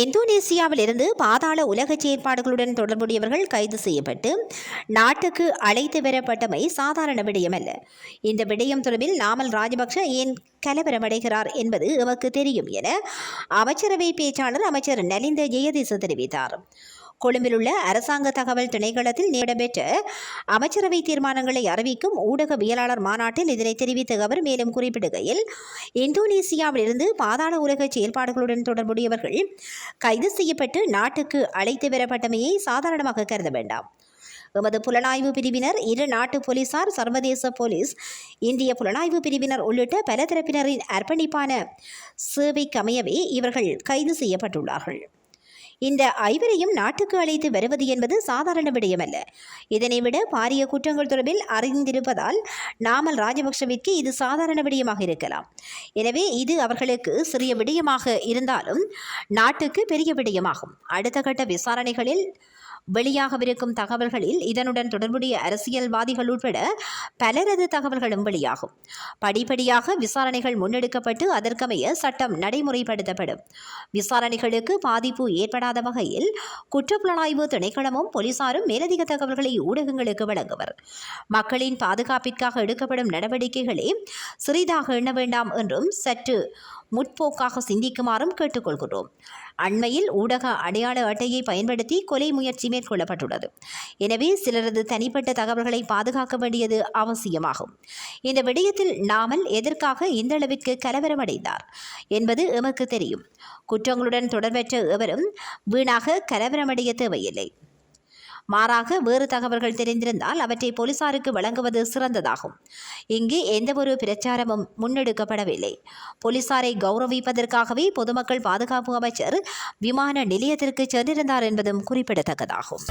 இந்தோனேசியாவிலிருந்து பாதாள உலக செயற்பாடுகளுடன் தொடர்புடையவர்கள் கைது செய்யப்பட்டு நாட்டுக்கு அழைத்து வரப்பட்டமை சாதாரண விடயமல்ல இந்த விடயம் தொடர்பில் நாமல் ராஜபக்ஷ ஏன் கலவரமடைகிறார் என்பது எமக்கு தெரியும் என அமைச்சரவை பேச்சாளர் அமைச்சர் நலிந்த ஜெயதேச தெரிவித்தார். கொழும்பில் உள்ள அரசாங்க தகவல் திணைக்களத்தில் இடம்பெற்ற அமைச்சரவை தீர்மானங்களை அறிவிக்கும் ஊடகவியலாளர் மாநாட்டில் இதனை தெரிவித்த அவர் மேலும் குறிப்பிடுகையில் இந்தோனேசியாவிலிருந்து பாதாள உலக செயல்பாடுகளுடன் தொடர்புடையவர்கள் கைது செய்யப்பட்டு நாட்டுக்கு அழைத்து வரப்பட்டமையை சாதாரணமாக கருத வேண்டாம். எமது புலனாய்வு பிரிவினர் இரு நாட்டு போலீசார் சர்வதேச போலீஸ் இந்திய புலனாய்வு பிரிவினர் உள்ளிட்ட பல தரப்பினரின் அர்ப்பணிப்பான சேவைக்கமையவே இவர்கள் கைது செய்யப்பட்டுள்ளார்கள். இந்த ஐவரையும் நாட்டுக்கு அழைத்து வருவது என்பது சாதாரண விடயமல்ல. இதனை விட பாரிய குற்றங்கள் தொடர்பில் அறிந்திருப்பதால் நாமல் ராஜபக்சவிற்கு இது சாதாரண விடயமாக இருக்கலாம். எனவே இது அவர்களுக்கு சிறிய விடயமாக இருந்தாலும் நாட்டுக்கு பெரிய விடயமாகும். அடுத்த கட்ட விசாரணைகளில் வெளியாகவிருக்கும் தகவல்களில் இதனுடன் தொடர்புடைய அரசியல்வாதிகள் உட்பட பலரது தகவல்களும் வெளியாகும். படிப்படியாக விசாரணைகள் முன்னெடுக்கப்பட்டு அதற்கமைய சட்டம் நடைமுறைப்படுத்தப்படும். விசாரணைகளுக்கு பாதிப்பு ஏற்படாத வகையில் குற்றப்புலனாய்வு திணைக்களமும் போலீசாரும் மேலதிக தகவல்களை ஊடகங்களுக்கு வழங்குவர். மக்களின் பாதுகாப்பிற்காக எடுக்கப்படும் நடவடிக்கைகளே சிறிதாக எண்ண வேண்டாம் என்றும் சற்று முற்போக்காக சிந்திக்குமாறும் கேட்டுக்கொள்கிறோம் அண்மையில் ஊடக அடையாள அட்டையை பயன்படுத்தி கொலை முயற்சி மேற்கொள்ளப்பட்டுள்ளது. எனவே சிலரது தனிப்பட்ட தகவல்களை பாதுகாக்க வேண்டியது அவசியமாகும். இந்த விடயத்தில் நாமல் எதற்காக இந்த அளவிற்கு கலவரமடைந்தார் என்பது எமக்கு தெரியும். குற்றங்களுடன் தொடர்பற்ற எவரும் வீணாக கலவரமடைய தேவையில்லை. மாறாக வேறு தகவல்கள் தெரிந்திருந்தால் அவற்றை போலீசாருக்கு வழங்குவது சிறந்ததாகும். இங்கு எந்தவொரு பிரச்சாரமும் முன்னெடுக்கப்படவில்லை. போலீசாரை கௌரவிப்பதற்காகவே பொதுமக்கள் பாதுகாப்பு அமைச்சர் விமான நிலையத்திற்கு சென்றிருந்தார் என்பதும் குறிப்பிடத்தக்கதாகும்.